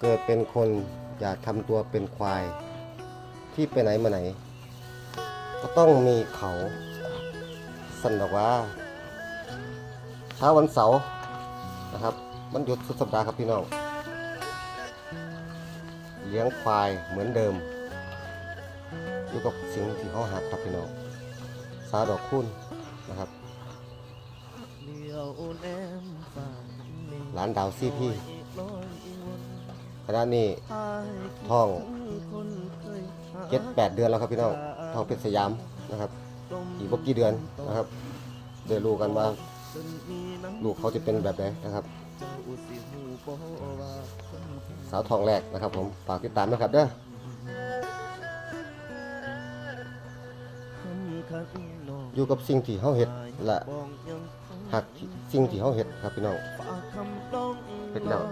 เกิดเป็นคนอย่าทำตัวเป็นควาย ที่ไปไหนมาไหน ก็ต้องมีเขาสันบอกว่าเช้าวันเสาร์นะครับมันหยุดสุดสัปดาห์ครับพี่น้องเลี้ยงควายเหมือนเดิม อยู่กับสิ่งที่เขาหักครับพี่น้องสาดอกคุณนะครับร้านดาวซี่พี่ ขณะนี้ท้องเจ็ดแปดเดือนแล้วครับพี่น้องท้องเป็นสยามนะครับ อีกบ่กี่เดือนนะครับเดี๋ยวรู้กันว่า ลูกเขาจะเป็นแบบไหนนะครับสาวทองแรกนะครับ ผมฝากติดตามนะครับเด้ออยู่กับสิ่งที่เขาเห็ดและหักสิ่งที่เขาเห็ดครับพี่น้องเห็ดแล้ว